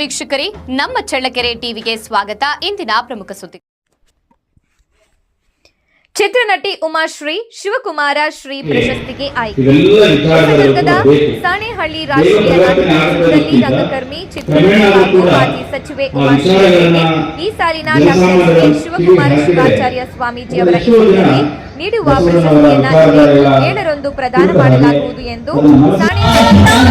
ವೀಕ್ಷಕರೇ ನಮ್ಮ ಚಳ್ಳಕೆರೆ ಟಿವಿಗೆ ಸ್ವಾಗತ. ಇಂದಿನ ಪ್ರಮುಖ ಸುದ್ದಿ ಚಿತ್ರನಟಿ ಉಮಾಶ್ರೀ ಶಿವಕುಮಾರ ಶ್ರೀ ಪ್ರಶಸ್ತಿಗೆ ಆಯ್ಕೆ. ಇವೆಲ್ಲ ಸಾಣೇಹಳ್ಳಿ ರಾಷ್ಟ್ರೀಯ ನಾಟಕೋತ್ಸವದಲ್ಲಿ ರಂಗಕರ್ಮಿ ಚಿತ್ರನಟಿ ಹಾಗೂ ಮಾಜಿ ಸಚಿವೆ ಉಮಾಶ್ರೀ ಅವರಿಗೆ ಈ ಸಾಲಿನ ಜನಸಾಮಾನ್ಯರ ಡಾಕ್ಟರ್ ಶ್ರೀ ಶಿವಕುಮಾರ ಶಿವಾಚಾರ್ಯ ಸ್ವಾಮೀಜಿ ಅವರ ಹಿನ್ನೆಲೆಯಲ್ಲಿ ನೀಡುವ ಪ್ರಶಸ್ತಿಯನ್ನು ಪ್ರಶಸ್ತಿಯನ್ನ ಏಳರಂದು ಪ್ರದಾನ ಮಾಡಲಾಗುವುದು ಎಂದು ಸಾಣೆಹಳ್ಳಿ ಸಾಣೇಹಳ್ಳಿ